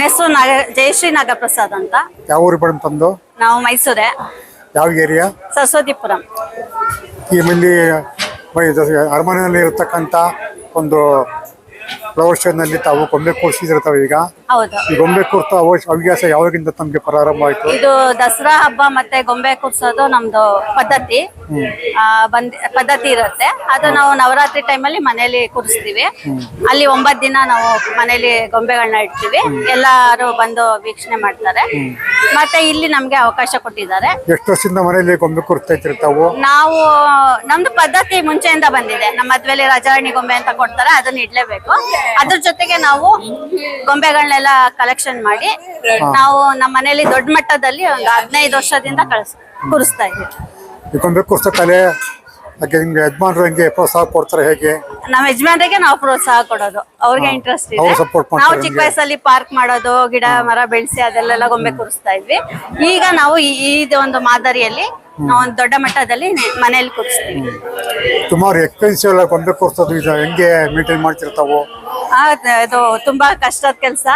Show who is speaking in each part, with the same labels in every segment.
Speaker 1: ನನ್ನ ಹೆಸರು ನಾಗ ಜಯಶ್ರೀ ನಾಗಪ್ರಸಾದ್ ಅಂತ.
Speaker 2: ಯಾವ ಊರು ಮೇಡಮ್ ತಂದು
Speaker 1: ನಾವು ಮೈಸೂರೇ.
Speaker 2: ಯಾವ ಏರಿಯಾ?
Speaker 1: ಸರಸ್ವತಿಪುರಂ.
Speaker 2: ಈ ಇಲ್ಲಿ ಅರಮನೆಯಲ್ಲಿ ಇರತಕ್ಕಂಥ ಒಂದು ಫ್ಲವರ್ ಶೋನಲ್ಲಿ ತಾವು ಕೊಂಬೆ ಕೂರಿಸಿದಿರ್ತಾವೆ ಈಗ.
Speaker 1: ಹೌದು.
Speaker 2: ಗೊಂಬೆ ಕೂರ್ತ ಹವ್ಯಾಸ ಯಾವಾಗಿಂದ ತಮಗೆ ಪ್ರಾರಂಭ ಆಯ್ತು?
Speaker 1: ಇದು ದಸರಾ ಹಬ್ಬ ಮತ್ತೆ ಗೊಂಬೆ ಕೂರ್ಸೋದು ನಮ್ದು ಪದ್ಧತಿ. ಆ, ಬಂದ್ ಪದ್ಧತಿ ಇರುತ್ತೆ. ಅದು ನಾವು ನವರಾತ್ರಿ ಟೈಮಲ್ಲಿ ಮನೇಲಿ ಕೂರಿಸ್ತೀವಿ. ಅಲ್ಲಿ ಒಂಬತ್ ದಿನ ನಾವು ಮನೇಲಿ ಗೊಂಬೆಗಳನ್ನ ಇಡ್ತೀವಿ. ಎಲ್ಲಾರು ಬಂದು ವೀಕ್ಷಣೆ ಮಾಡ್ತಾರೆ. ಮತ್ತೆ ಇಲ್ಲಿ ನಮ್ಗೆ ಅವಕಾಶ ಕೊಟ್ಟಿದ್ದಾರೆ.
Speaker 2: ಎಷ್ಟು ವರ್ಷದಿಂದ ಮನೆಯಲ್ಲಿ ಗೊಂಬೆ ಇದ್ರಿ ತಾವು?
Speaker 1: ನಾವು ನಮ್ದು ಪದ್ಧತಿ ಮುಂಚೆಯಿಂದ ಬಂದಿದೆ. ನಮ್ಮ ಮದ್ವೆಲಿ ರಾಜಾರಾಣಿ ಗೊಂಬೆ ಅಂತ ಕೊಡ್ತಾರೆ ಅದನ್ನ ಇಡ್ಲೇಬೇಕು. ಅದ್ರ ಜೊತೆಗೆ ನಾವು ಗೊಂಬೆಗಳನ್ನೆಲ್ಲ ಕಲೆಕ್ಷನ್ ಮಾಡಿ ನಾವು ನಮ್ಮ ಮನೇಲಿ ದೊಡ್ಡ ಮಟ್ಟದಲ್ಲಿ ಒಂದು ಹದಿನೈದು ವರ್ಷದಿಂದ ಕಳಿಸ್ ಕೂರಿಸ್ತಾ ಇದ್ದೀವಿ.
Speaker 2: ಈ ಗೊಂಬೆ ಕೂರ್ಸೋ ಕಲೆ ಹಾಗೆ ನಿಮ್ಗೆ ಯಜಮಾನ್ರು ಹೆಂಗೆ ಪ್ರೋತ್ಸಾಹ ಕೊಡ್ತಾರೆ ಹೇಗೆ?
Speaker 1: ನಮ್ಮ ಯಜಮಾನ್ರಿಗೆ ನಾವು ಪ್ರೋತ್ಸಾಹ ಕೊಡೋದು. ಅವ್ರಿಗೆ ಇಂಟ್ರೆಸ್ಟ್ ಇದೆ
Speaker 2: ಅವ್ರು support ಮಾಡ್ತಾರೆ
Speaker 1: ನಾವು ಚಿಕ್ಕ ವಯಸ್ಸಲ್ಲಿ ಪಾರ್ಕ್ ಮಾಡೋದು ಗಿಡ ಮರ ಬೆಳೆಸಿ ಅದೆಲ್ಲ ಗೊಂಬೆ ಕೂರಿಸ್ತಾ ಇದ್ವಿ. ಈಗ ನಾವು ಈ ಈ ಒಂದು ಮಾದರಿಯಲ್ಲಿ ನಾವು ಒಂದು ದೊಡ್ಡ ಮಟ್ಟದಲ್ಲಿ ನೆ- ಮನೆಯಲ್ಲಿ ಕೂರಿಸ್ತೀವಿ.
Speaker 2: ಸುಮಾರು ಎಕ್ಸ್ಪೆನ್ಸಿವ್ ಎಲ್ಲ ಗೊಂಬೆ ಕೂರಿಸೋದು ಇದು ಹೆಂಗೆ ಮೇಂಟೈನ್ ಮಾಡ್ತಿರ್ತಾವು?
Speaker 1: ಅದು ತುಂಬಾ ಕಷ್ಟದ ಕೆಲಸ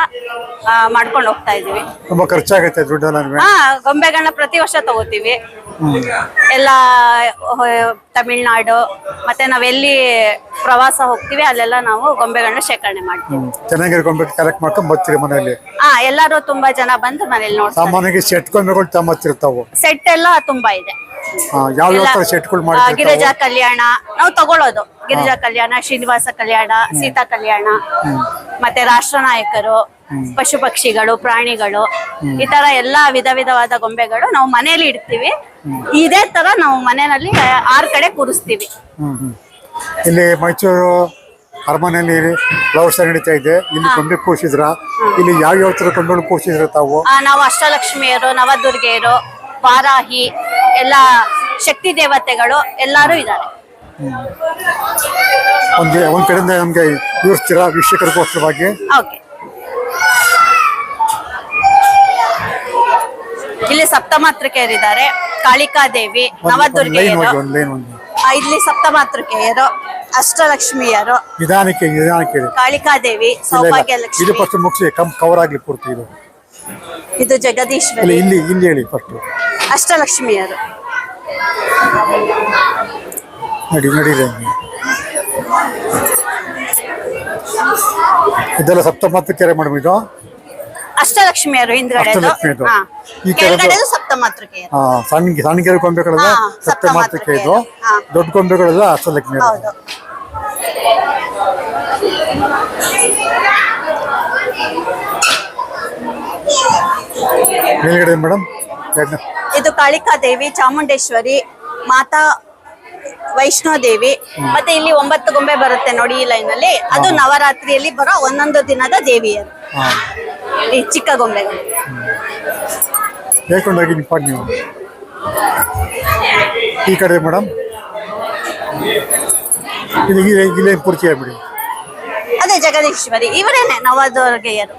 Speaker 1: ಮಾಡ್ಕೊಂಡು ಹೋಗ್ತಾ ಇದೀವಿ
Speaker 2: ತುಂಬಾ ಖರ್ಚಾಗತ್ತೆ ದುಡ್ಡೆಲ್ಲ
Speaker 1: ಹಾ ಗೊಂಬೆಗಳನ್ನ ಪ್ರತಿ ವರ್ಷ ತಗೋತೀವಿ. ಎಲ್ಲ ತಮಿಳ್ನಾಡು ಮತ್ತೆ ನಾವೆಲ್ಲಿ ಪ್ರವಾಸ ಹೋಗ್ತೀವಿ ಅಲ್ಲೆಲ್ಲ ನಾವು ಗೊಂಬೆಗಳನ್ನ ಶೇಖರಣೆ ಮಾಡ್ತೀವಿ.
Speaker 2: ಚೆನ್ನಾಗಿರೋ ಗೊಂಬೆ ಕಲೆಕ್ಟ್ ಮಾಡ್ಕೊಂಡ್ ಬರ್ತೀರಿ ಮನೆಯಲ್ಲಿ?
Speaker 1: ಹಾ ಎಲ್ಲರೂ ತುಂಬಾ ಜನ ಬಂದು ಮನೇಲಿ ನೋಡ್ತಾರೆ.
Speaker 2: ಸಾಮಾನ್ಯವಾಗಿ ಸೆಟ್ ಗೊಂಬೆಗಳು
Speaker 1: ಸೆಟ್ ಎಲ್ಲ ತುಂಬಾ ಇದೆ.
Speaker 2: ಸೆಟ್ಗಳು
Speaker 1: ಆ, ಗಿರಿಜಾ ಕಲ್ಯಾಣ ನಾವು ತಗೊಳ್ಳೋದು. ಗಿರಿಜಾ ಕಲ್ಯಾಣ ಶ್ರೀನಿವಾಸ ಕಲ್ಯಾಣ ಸೀತಾ ಕಲ್ಯಾಣ ಮತ್ತೆ ರಾಷ್ಟ್ರ ನಾಯಕರು ಪಶು ಪಕ್ಷಿಗಳು ಪ್ರಾಣಿಗಳು ಈ ತರ ಎಲ್ಲಾ ವಿಧ ವಿಧವಾದ ಗೊಂಬೆಗಳು ನಾವು ಮನೇಲಿ ಇಡ್ತೀವಿ. ಇದೇ ತರ ನಾವು ಮನೆಯಲ್ಲಿ ಆರ್ ಕಡೆ ಕೂರಿಸ್ತೀವಿ.
Speaker 2: ಹ್ಮ್ ಹ್ಮ್. ಇಲ್ಲಿ ಮೈಸೂರು ಅರಮನೆಯಲ್ಲಿ ಫ್ಲವರ್ಸ್ ನಡೀತಾ ಇದೆ. ಇಲ್ಲಿ ಗೊಂಬೆ ಕೂರ್ಸಿದ್ರ. ಇಲ್ಲಿ ಯಾವ ಯಾವ ತರ ಗೊಂಬೆಗಳು ಕೂರ್ಸಿದ್ರ ತಾವು?
Speaker 1: ನಾವು ಅಷ್ಟಲಕ್ಷ್ಮಿಯರು ನವದುರ್ಗೆಯರು ವಾರಾಹಿ ಎಲ್ಲ ಶಕ್ತಿ ದೇವತೆಗಳು ಎಲ್ಲಾರು ಇದ್ದಾರೆ.
Speaker 2: ಒಂದು ಒಂದ್ ಕಡೆಯಿಂದ ನಮ್ಗೆ ವಿವರಿಸ್ತೀರಾ ವೀಕ್ಷಕರಿಗೋಸ್ಕರವಾಗಿ
Speaker 1: ಓಕೆ. ಇಲ್ಲಿ ಸಪ್ತಮಾತೃಕೆಯರಿದ್ದಾರೆ ಕಾಳಿಕಾ
Speaker 2: ದೇವಿ ಲೈನ್
Speaker 1: ನವದುರ್ಗೆಯರು.
Speaker 2: ಹೋಗಿ ಲೈನ್ ಒಂದು
Speaker 1: ಆ, ಇಲ್ಲಿ ಸಪ್ತಮಾತೃಕೆಯರು ಅಷ್ಟಲಕ್ಷ್ಮಿಯರು
Speaker 2: ನಿಧಾನಕ್ಕೆ ನಿಧಾನಕ್ಕೆ ಹೇಳಿ.
Speaker 1: ಕಾಳಿಕಾದೇವಿ ಸೌಭಾಗ್ಯ
Speaker 2: ಲಕ್ಷ್ಮಿ ಇದು
Speaker 1: ಲಕ್ಷ್ಮಿ.
Speaker 2: ಫಸ್ಟ್ ಮುಗಿಸಿ ಕವರ್ ಆಗ್ಲಿ ಪೂರ್ತಿ ಇದು.
Speaker 1: ಇದು
Speaker 2: ಇಲ್ಲಿ
Speaker 1: ಜಗದೀಶ್ವರಿ.
Speaker 2: ಇಲ್ಲಿ ಇಲ್ಲಿ ಹೇಳಿ ಫಸ್ಟ್
Speaker 1: ಅಷ್ಟಲಕ್ಷ್ಮಿಯರು
Speaker 2: ನಡಿ ನಡೀರಿ ಹಂಗೆ. ಇದೆಲ್ಲ ಸಪ್ತಮತ್ತು ಕೆರೆ ಮೇಡಮ್ ಇದು?
Speaker 1: ಅಷ್ಟಲಕ್ಷ್ಮಿಯರು ಹಿಂದ್ಗಡೆದು
Speaker 2: ಅಷ್ಟಲಕ್ಷ್ಮಿಯರು.
Speaker 1: ಹಾ.
Speaker 2: ಈ ಕೆರೆದು-
Speaker 1: ಕೆಳಗಡೆದು
Speaker 2: ಆ, ಸಣ್ಣ ಸಣ್ಣ ಕೆರೆ ಗೊಂಬೆಗಳೆಲ್ಲ
Speaker 1: ಹಾ,
Speaker 2: ಸಪ್ತಮಾತೃಕೆ ಇದು.
Speaker 1: ಹಾ.
Speaker 2: ದೊಡ್ಡ ಕೊಂಬೆಗಳೆಲ್ಲ ಅಷ್ಟಲಕ್ಷ್ಮಿ
Speaker 1: ಹೌದು.
Speaker 2: ಮೇಲ್ಗಡೆ ಮೇಡಮ್?
Speaker 1: ಇದು ಕಾಳಿಕಾದೇವಿ ಚಾಮುಂಡೇಶ್ವರಿ ಮಾತಾ ವೈಷ್ಣೋ ದೇವಿ. ಮತ್ತೆ ಇಲ್ಲಿ ಒಂಬತ್ತು ಗೊಂಬೆ ಬರುತ್ತೆ ನೋಡಿ ಈ ಲೈನ್ ಅಲ್ಲಿ. ಅದು ನವರಾತ್ರಿಯಲ್ಲಿ ಬರೋ ಒಂದೊಂದು ದಿನದ ದೇವಿಯರು.
Speaker 2: ಹಾಂ.
Speaker 1: ಈ ಚಿಕ್ಕ ಗೊಂಬೆಗಳು
Speaker 2: ಹೇಳ್ಕೊಂಡೋಗಿ ನಿಂಪಾಡಿ ನೀವು? ಈ ಕಡೆ ಮೇಡಮ್? ಇದು ಇಲ್ಲೇ ಪೂರ್ತಿ ಆಗ್ಬಿಡಿ.
Speaker 1: ಅದೇ ಜಗದೀಶ್ವರಿ ಇವರೇನೆ ನವದುರ್ಗೆಯರು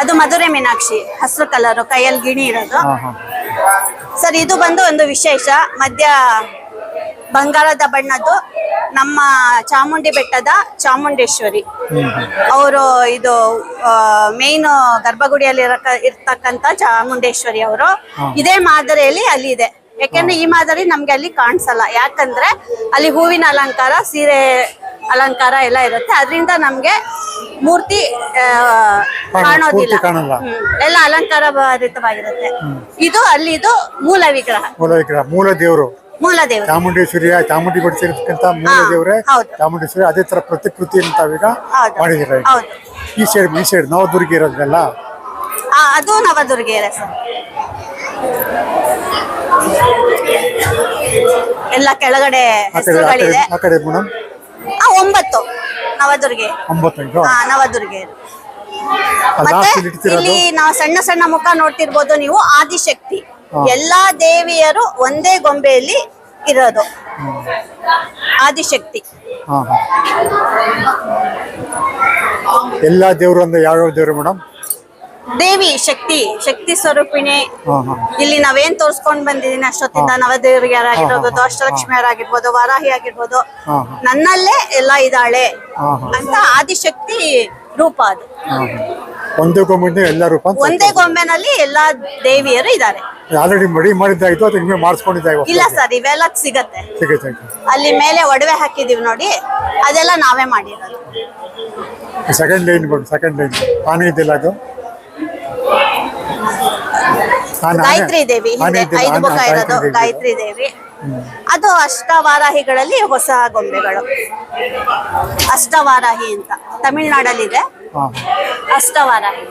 Speaker 1: ಅದು ಮಧುರೆ ಮೀನಾಕ್ಷಿ ಹಸಿರು ಕಲರು ಕೈಯಲ್ಲಿ ಗಿಣಿ ಇರೋದು. ಸರ್ ಇದು ಬಂದು ಒಂದು ವಿಶೇಷ. ಮಧ್ಯ ಬಂಗಾರದ ಬಣ್ಣದ್ದು ನಮ್ಮ ಚಾಮುಂಡಿ ಬೆಟ್ಟದ ಚಾಮುಂಡೇಶ್ವರಿ. ಅವರು ಇದು ಮೇನ್ ಗರ್ಭಗುಡಿಯಲ್ಲಿ ಇರ್ತಕ್ಕಂಥ ಚಾಮುಂಡೇಶ್ವರಿ ಅವರು. ಇದೇ ಮಾದರಿಯಲ್ಲಿ ಅಲ್ಲಿ ಇದೆ. ಯಾಕೆಂದ್ರೆ ಈ ಮಾದರಿ ನಮ್ಗೆ ಅಲ್ಲಿ ಕಾಣಿಸಲ್ಲ. ಯಾಕಂದ್ರೆ ಅಲ್ಲಿ ಹೂವಿನ ಅಲಂಕಾರ ಸೀರೆ ಅಲಂಕಾರ ಎಲ್ಲ ಇರುತ್ತೆ. ಅದರಿಂದ ನಮ್ಗೆ ಮೂರ್ತಿ ಕಾಣೋದಿಲ್ಲ. ಎಲ್ಲ ಅಲಂಕಾರ ಭರಿತವಾಗಿರುತ್ತೆ ಇದು ಅಲ್ಲಿದು ಮೂಲ ವಿಗ್ರಹ
Speaker 2: ಮೂಲ ವಿಗ್ರಹ ಮೂಲ ದೇವರು.
Speaker 1: ಮೂಲ ದೇವರು
Speaker 2: ಚಾಮುಂಡೇಶ್ವರಿಯ ಚಾಮುಂಡಿ ಬಡಿಸಿರತಕ್ಕಂತ ಮೂಲ
Speaker 1: ದೇವ್ರೆ
Speaker 2: ದೇವರೇ
Speaker 1: ಹೌದು.
Speaker 2: ಚಾಮುಂಡೇಶ್ವರಿ ಅದೇ ತರ ಪ್ರತಿಕೃತಿ ತಾವೀಗ ಮಾಡಿದಿರ.
Speaker 1: ಹೌದು.
Speaker 2: ಈ ಸೈಡ್ ಈ ಸೈಡ್ ನವದುರ್ಗ ಇರೋದ್ರಲ್ಲ?
Speaker 1: ಆ, ಅದು ನವದುರ್ಗೆಯರ ಸರ್. ಎಲ್ಲ ಕೆಳಗಡೆ
Speaker 2: ಆ ಕಡೆ ಆ ಕಡೆ
Speaker 1: ಹೆಸರುಗಳಿದೆ.
Speaker 2: ಆ ಕಡೆ ಮೇಡಮ್?
Speaker 1: ಆ ಒಂಬತ್ತು. ನವದುರ್ಗೆ. ಹಾ
Speaker 2: ಲಾಸ್ಟ್ ಇಡ್ತಿರೋದು?
Speaker 1: ಇಲ್ಲಿ ನಾವು ಸಣ್ಣ ಸಣ್ಣ ಮುಖ ನೋಡ್ತಿರ್ಬೋದು ನೀವು ಆದಿಶಕ್ತಿ. ಎಲ್ಲಾ ದೇವಿಯರು ಒಂದೇ ಗೊಂಬೆಯಲ್ಲಿ ಇರೋದು. ಆದಿಶಕ್ತಿ.
Speaker 2: ಹಾ ಹಾ. ಎಲ್ಲ ದೇವರು ಅಂದ್ರೆ ಯಾವ್ಯಾವ ದೇವರು ಮೇಡಮ್
Speaker 1: ದೇವಿ ಶಕ್ತಿ ಶಕ್ತಿ ಸ್ವರೂಪಿಣಿ.
Speaker 2: ಹಾ ಹಾ.
Speaker 1: ಇಲ್ಲಿ ನಾವೇನ್ ತೋರ್ಸ್ಕೊಂಡ್ ಬಂದಿದೀನಿ ಅಷ್ಟೊತ್ತಿಂದ ನವದೇವರಿಗಾಗಿರ್ಬೋದು
Speaker 2: ಯಾರಾಗಿರ್ಬೋದು ಹಾ,
Speaker 1: ಅಷ್ಟಲಕ್ಷ್ಮಿಯರಾಗಿರ್ಬೋದು ವಾರಾಹಿ ಆಗಿರ್ಬೋದು
Speaker 2: ಹಾ, ಹಾ.
Speaker 1: ನನ್ನಲ್ಲೇ ಎಲ್ಲ ಇದ್ದಾಳೆ
Speaker 2: ಹಾ, ಹಾ.
Speaker 1: ಅಂತ ಆದಿಶಕ್ತಿ ರೂಪ ಅದು.
Speaker 2: ಹಾ ಹಾ. ಒಂದೇ ಗೊಂಬೆ ಎಲ್ಲರೂ
Speaker 1: ಒಂದೇ ಗೊಂಬೆನಲ್ಲಿ ಎಲ್ಲಾ ದೇವಿಯರು ಇದ್ದಾರೆ.
Speaker 2: ಆಲ್ರೆಡಿ ಮಡಿ ಮಾಡಿದ್ದಾಯ್ತು ನಿಮಗೆ ಮಾಡಿಸ್ಕೊಂಡಿದ್ದಾಯ್ತು
Speaker 1: ಇಲ್ಲ ಸರ್ ಇವೆಲ್ಲ ಸಿಗತ್ತೆ.
Speaker 2: ಸಿಗುತ್ತೆ
Speaker 1: ಅಲ್ಲಿ ಮೇಲೆ ಒಡವೆ ಹಾಕಿದೀವಿ ನೋಡಿ ಅದೆಲ್ಲ ನಾವೇ ಮಾಡಿರೋದು.
Speaker 2: ಸೆಕೆಂಡ್ ಲೈನ್ ಬಂದು ಸೆಕೆಂಡ್ ಲೈನ್ ಆನೆ ಇದೆಯಲ್ಲ ಅದು? ಆನೆ-
Speaker 1: ಗಾಯತ್ರಿ ದೇವಿ
Speaker 2: ಆನೆ
Speaker 1: ಹಿಂದೆ
Speaker 2: ಇದೆಯಲ್ಲ,
Speaker 1: ಐದು
Speaker 2: ಆನೆ-
Speaker 1: ಮುಖ
Speaker 2: ಆ
Speaker 1: ಇರೋದು
Speaker 2: ದೇವಿ.
Speaker 1: ಗಾಯತ್ರಿ ದೇವಿ. ಅದು ಅಷ್ಟವಾರಾಹಿಗಳಲ್ಲಿ ಹೊಸ ಗೊಂಬೆಗಳು. ಅಷ್ಟವಾರಾಹಿ ಅಂತ. ತಮಿಳ್ನಾಡಲ್ಲಿದೆ.
Speaker 2: ಹಾ.
Speaker 1: ಅಷ್ಟವಾರಾಹಿ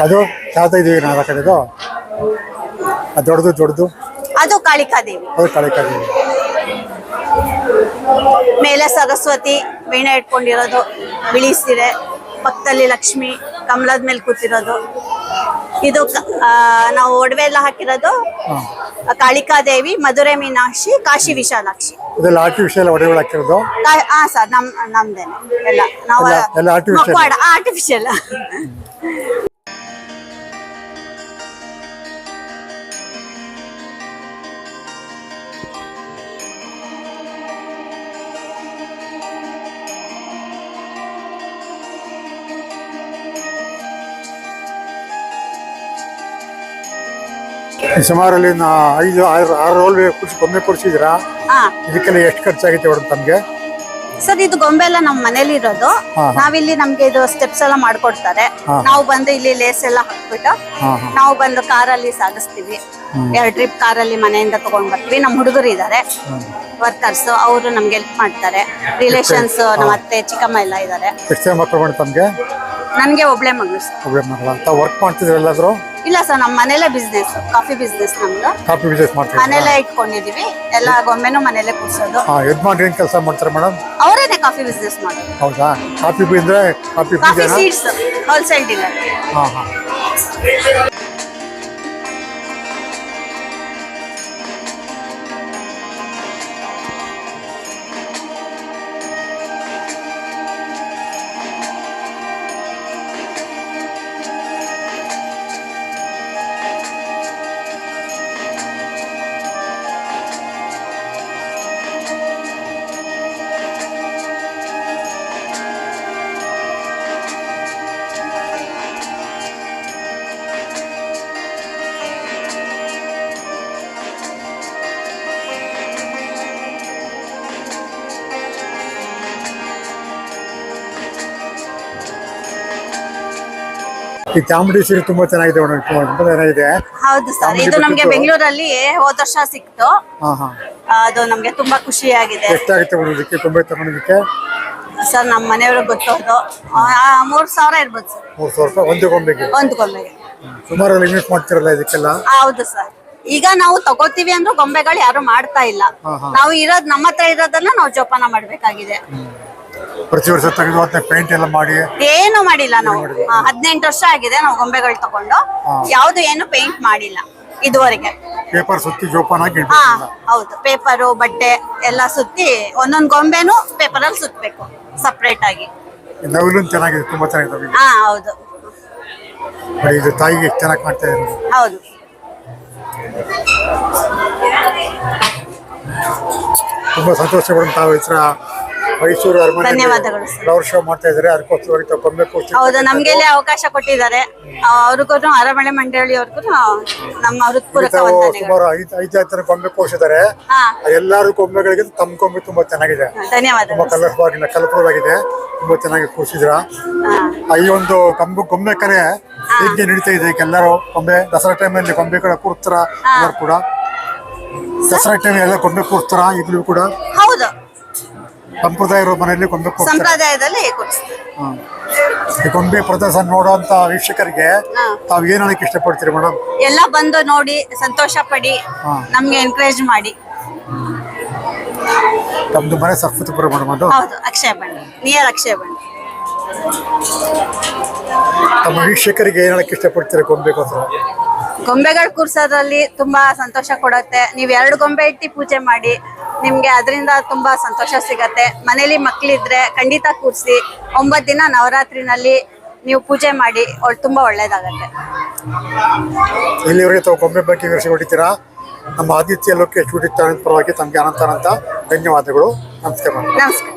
Speaker 2: ಅದು ಯಾವ್ದು ಇದೀವಿ ನಾನು ಕಡೆದು. ಅದು ದೊಡ್ಡದು ದೊಡ್ಡದು.
Speaker 1: ಅದು ಕಾಳಿಕಾ ದೇವಿ
Speaker 2: ಅದು ಕಳೆಕಾಗಿ
Speaker 1: ಮೇಲೆ ಸರಸ್ವತಿ ವೀಣೆ ಇಟ್ಕೊಂಡಿರೋದು ಬಿಳಿ ಸೀರೆ ಪಕ್ಕದಲ್ಲಿ ಲಕ್ಷ್ಮಿ. ಕಮಲದ ಮೇಲೆ ಕೂತಿರೋದು. ಇದು ನಾವು ಒಡವೆ ಎಲ್ಲ ಹಾಕಿರೋದು ಕಾಳಿಕಾ ದೇವಿ ಮಧುರೆ ಮೀನಾಕ್ಷಿ ಕಾಶಿ ವಿಶಾಲಾಕ್ಷಿ.
Speaker 2: ಇದೆಲ್ಲ ಆರ್ಟಿಫಿಷಿಯಲ್ ಒಡೆಗಳು ಹಾಕಿರೋದು?
Speaker 1: ಹಾ ಸರ್ ನಮ್ ನಮ್ದೇನೆ. ಎಲ್ಲ ನಾವು
Speaker 2: ಎಲ್ಲ- ಎಲ್ಲ ಅಲ್ಲಿ ನಾ ಐದು ಆರು ಆರು ರೋಲ್ ಕುರ್ಸಿ ಗೊಂಬೆ
Speaker 1: ಹಾ.
Speaker 2: ಇದಕ್ಕೆಲ್ಲ ಎಷ್ಟು ಖರ್ಚಾಗೈತೆ ಮೇಡಮ್ ತಮಗೆ?
Speaker 1: ಸರ್ ಇದು ಗೊಂಬೆ ಎಲ್ಲ ನಮ್ಮ ಮನೇಲಿ ಇರೋದು.
Speaker 2: ಹಾ, ಹಾ.
Speaker 1: ನಾವಿಲ್ಲಿ ನಮ್ಗೆ ಇದು ಸ್ಟೆಪ್ಸ್ ಎಲ್ಲ ಮಾಡ್ಕೊಡ್ತಾರೆ.
Speaker 2: ಹಾ.
Speaker 1: ನಾವು ಬಂದು ಇಲ್ಲಿ ಲೇಸ್ ಎಲ್ಲ ಹಾಕ್ಬಿಟ್ಟು
Speaker 2: ಹಾ, ಹಾ.
Speaker 1: ನಾವು ಬಂದು ಕಾರಲ್ಲಿ ಸಾಗಿಸ್ತೀವಿ. ಎರಡು ಟ್ರಿಪ್ ಕಾರಲ್ಲಿ ಮನೆಯಿಂದ ತಗೊಂಡ್ ಬರ್ತೀವಿ. ನಮ್ಮ ಹುಡುಗರು ಇದ್ದಾರೆ ವರ್ಕರ್ಸ್ ಅವರು ನಮ್ಗೆ ಹೆಲ್ಪ್ ಮಾಡ್ತಾರೆ. ರಿಲೇಷನ್ಸ್ ನಮ್ಮ ಅತ್ತೆ ಚಿಕ್ಕಮ್ಮ ಎಲ್ಲ ಇದ್ದಾರೆ
Speaker 2: ಎಷ್ಟು ಜನ ಮಕ್ಕಳು ಮೇಡಮ್ ತಮಗೆ?
Speaker 1: ನನ್ಗೆ ಒಬ್ಳೆ ಮಗಳು ಸರ್.
Speaker 2: ಒಬ್ಬಳೆ ಅಂತ ವರ್ಕ್ ಮಾಡ್ತಿದ್ರು ಎಲ್ಲಾದರೂ?
Speaker 1: ಇಲ್ಲ ಸರ್ ನಮ್ಮ ಮನೇಲೆ ಬಿಸ್ನೆಸ್ ಕಾಫಿ ಬಿಸ್ನೆಸ್ ನಮ್ದು.
Speaker 2: ಕಾಫಿ ಬಿಸ್ನೆಸ್ ಮಾಡ್ತೀವಿ
Speaker 1: ಮನೇಲೆ ಇಟ್ಕೊಂಡಿದೀವಿ. ಎಲ್ಲ ಗೊಂಬೆನೂ ಮನೇಲೆ ಕೂರ್ಸೋದು.
Speaker 2: ಹಾಂ ಯಜಮಾನ್ರು ಏನು ಕೆಲಸ ಮಾಡ್ತಾರೆ ಮೇಡಮ್?
Speaker 1: ಅವರೇನೆ ಕಾಫಿ ಬಿಸ್ನೆಸ್ ಮಾಡೋದು.
Speaker 2: ಹೌದಾ? ಕಾಫಿ ಬೀ ಅಂದರೆ ಕಾಫಿ
Speaker 1: ಕಾಫಿ
Speaker 2: ಬೀಜನ
Speaker 1: ಸೀಡ್ಸ್ ಹೋಲ್ಸೇಲ್ ಡೀಲರ್
Speaker 2: ಹಾಂ ಹಾಂ. ಈ ಚಾಮುಂಡಿ ಸೀರೆ ತುಂಬಾ ಚೆನ್ನಾಗಿದೆ ಮೇಡಮ್ ತುಂಬ ಚೆನ್ನಾಗಿದೆ.
Speaker 1: ಹೌದು ಸರ್ ಇದು ನಮ್ಗೆ ಬೆಂಗಳೂರಲ್ಲಿ ಹೋದ ವರ್ಷ ಸಿಕ್ತು.
Speaker 2: ಹಾಂ ಹಾಂ.
Speaker 1: ಅದು ನಮ್ಗೆ ತುಂಬಾ ಖುಷಿಯಾಗಿದೆ.
Speaker 2: ಎಷ್ಟಾಗುತ್ತೆ ಮೇಡಮ್ ಇದಕ್ಕೆ ಗೊಂಬೆ ತಗೊಂಡಿದ್ದಕ್ಕೆ
Speaker 1: ಸರ್ ನಮ್ಮ ಮನೆಯವ್ರಿಗೆ ಗೊತ್ತೋದು. ಮೂರ್ ಸಾವಿರ ಇರ್ಬೋದು ಸರ್.
Speaker 2: ಮೂರು ಸಾವಿರ ರೂಪಾಯಿ ಒಂದು ಗೊಂಬೆಗೆ
Speaker 1: ಒಂದು ಗೊಂಬೆಗೆ
Speaker 2: ಸುಮಾರು ಇನ್ವೆಸ್ಟ್ ಮಾಡ್ತಿರಲ್ಲ ಇದಕ್ಕೆಲ್ಲ?
Speaker 1: ಹೌದು ಸರ್. ಈಗ ನಾವು ತಗೋತೀವಿ ಅಂದ್ರೂ ಗೊಂಬೆಗಳು ಯಾರು ಮಾಡ್ತಾ ಇಲ್ಲ.
Speaker 2: ಹಾ, ಹಾ.
Speaker 1: ನಾವು ಇರೋದ್ ನಮ್ಮ ಹತ್ರ ಇರೋದನ್ನ ನಾವು ಜೋಪಾನ ಮಾಡ್ಬೇಕಾಗಿದೆ.
Speaker 2: ಪ್ರತಿ ವರ್ಷ ತೆಗೆದು ಅದನ್ನ ಪೇಂಟ್ ಎಲ್ಲ ಮಾಡಿ.
Speaker 1: ಏನು ಮಾಡಿಲ್ಲ ನಾವು. ಹದಿನೆಂಟು ವರ್ಷ ಆಗಿದೆ ನಾವು ಗೊಂಬೆಗಳು ತಗೊಂಡು. ಯಾವ್ದು ಏನು ಪೇಂಟ್ ಮಾಡಿಲ್ಲ ಇದುವರೆಗೆ.
Speaker 2: ಪೇಪರ್ ಸುತ್ತಿ ಜೋಪಾನ
Speaker 1: ಹಾ ಹೌದು. ಪೇಪರು ಬಟ್ಟೆ ಎಲ್ಲ ಸುತ್ತಿ ಒಂದೊಂದು ಗೊಂಬೆನು ಪೇಪರ್ ಅಲ್ಲಿ ಸುತ್ತಬೇಕು ಸಪ್ರೇಟ್ ಆಗಿ.
Speaker 2: ನವಿಲು ಚೆನ್ನಾಗಿದೆ ತುಂಬಾ ಚೆನ್ನಾಗಿದೆ
Speaker 1: ಹಾ ಹೌದು.
Speaker 2: ಬರೀ ಇದು ತಾಯಿಗೆ ಎಷ್ಟು ಚೆನ್ನಾಗಿ ಮಾಡ್ತಾ ಇದ್ದಾರೆ
Speaker 1: ಹೌದು.
Speaker 2: ತುಂಬಾ ಸಂತೋಷ ಪಡೋದು ತಾವು ಮೈಸೂರು ಅರಮನೆ
Speaker 1: ಧನ್ಯವಾದಗಳು ಸರ್.
Speaker 2: ಫ್ಲವರ್ ಶೋ ಮಾಡ್ತಾ ಇದ್ದಾರೆ. ಅದಕ್ಕೋಸ್ಕರ ಗೊಂಬೆ ಕೂರ್ಸಿ
Speaker 1: ಹೌದು ನಮ್ಗೆ ಇಲ್ಲಿ ಅವಕಾಶ ಕೊಟ್ಟಿದ್ದಾರೆ. ಅವ್ರಿಗೂ ಅರಮನೆ ಮಂಡಳಿಯವ್ರಿಗೂ ನಮ್ಮ ಹೃತ್ಪೂರ್ವಕ
Speaker 2: ತಾವು
Speaker 1: ವಂದನೆಗಳು.
Speaker 2: ಸುಮಾರು ಐದು ಐದು ಹತ್ತರ ಗೊಂಬೆ ಕೂರಿಸಿದ್ದಾರೆ
Speaker 1: ಹಾ.
Speaker 2: ಎಲ್ಲಾರು ಗೊಂಬೆಗಳಿಗೆ ತಮ್ಮ ಗೊಂಬೆ ತುಂಬಾ ಚೆನ್ನಾಗಿದೆ. ತುಂಬಾ
Speaker 1: ಧನ್ಯವಾದಗಳು
Speaker 2: ಕಲರ್ಫುಲ್ ಆಗಿ ಕಲರ್ಫುಲ್ ಆಗಿದೆ ತುಂಬಾ ಚೆನ್ನಾಗಿ ಕೂರಿಸಿದ್ರ
Speaker 1: ಹಾ.
Speaker 2: ಈ ಒಂದು ಕಂಬು ಗೊಂಬೆ ಕರೆ ಹೇಗೆ ನಡೀತಾ ಇದೆ. ಎಲ್ಲರೂ ಗೊಂಬೆ ದಸರಾ ಟೈಮಲ್ಲಿ ಗೊಂಬೆ ಕೂಡ ಕೂರ್ತಾರ? ಎಲ್ಲರೂ ಕೂಡ? ದಸರಾ ಟೈಮ್ ಎಲ್ಲ ಗೊಂಬೆ ಕೂರ್ತಾರ? ಈಗಲೂ ಕೂಡ? ಸಂಪ್ರದಾಯ ಇರೋ ಮನೆಯಲ್ಲಿ ಗೊಂಬೆ ಕೊಡ್ತಾರೆ.
Speaker 1: ಸಂಪ್ರದಾಯದಲ್ಲಿ ಕೊಡ್ಸ್ತೀವಿ
Speaker 2: ಹ್ಮ್. ಈ ಗೊಂಬೆ ಪ್ರದರ್ಶನ ನೋಡುವಂತ ವೀಕ್ಷಕರಿಗೆ. ತಾವು ಏನ್ ಹೇಳಕ್ ಇಷ್ಟಪಡ್ತೀರಿ ಮೇಡಮ್
Speaker 1: ಎಲ್ಲ ಬಂದು ನೋಡಿ ಸಂತೋಷ ಪಡಿ
Speaker 2: ಹಾ.
Speaker 1: ನಮ್ಗೆ ಎನ್ಕರೇಜ್ ಮಾಡಿ.
Speaker 2: ತಮ್ದು ಮನೆ ಸರ್ಸ್ವತಿಪುರ ಮೇಡಮ್ ಅದು?
Speaker 1: ಹೌದು ಅಕ್ಷಯ ಬಣ್ಣ ನಿಯರ್ ಅಕ್ಷಯ ಬಣ್ಣ
Speaker 2: ತಮ್ಮ ವೀಕ್ಷಕರಿಗೆ ಏನ್ ಹೇಳಕ್ ಇಷ್ಟಪಡ್ತೀರಿ ಕೊಡ್ತಾರೆ
Speaker 1: ಗೊಂಬೆಗಳು ಕೂರ್ಸೋದ್ರಲ್ಲಿ ತುಂಬಾ ಸಂತೋಷ ಕೊಡುತ್ತೆ. ನೀವು ಎರಡು ಗೊಂಬೆ ಇಟ್ಟು ಪೂಜೆ ಮಾಡಿ. ನಿಮ್ಗೆ ಅದರಿಂದ ತುಂಬಾ ಸಂತೋಷ ಸಿಗತ್ತೆ. ಮನೇಲಿ ಮಕ್ಕಳಿದ್ರೆ ಖಂಡಿತ ಕೂರಿಸಿ ಒಂಬತ್ತು ದಿನ ನವರಾತ್ರಿನಲ್ಲಿ ನೀವು ಪೂಜೆ ಮಾಡಿ ಒಳ್ ತುಂಬಾ ಒಳ್ಳೇದಾಗತ್ತೆ.
Speaker 2: ಇಲ್ಲಿವರೆಗೆ ತಾವು ಗೊಂಬೆ ಬಗ್ಗೆ ಹೊಡಿತೀರಾ ನಮ್ಮ ಆದಿತ್ಯ ಲೋಕೇಶ್ ಯೂಟ್ಯೂಬ್ ಚಾನಲ್ ಪರವಾಗಿ ತಮಗೆ ಅನಂತರ ಅಂತ ಧನ್ಯವಾದಗಳು ನಮಸ್ಕಾರ
Speaker 1: ನಮಸ್ಕಾರ.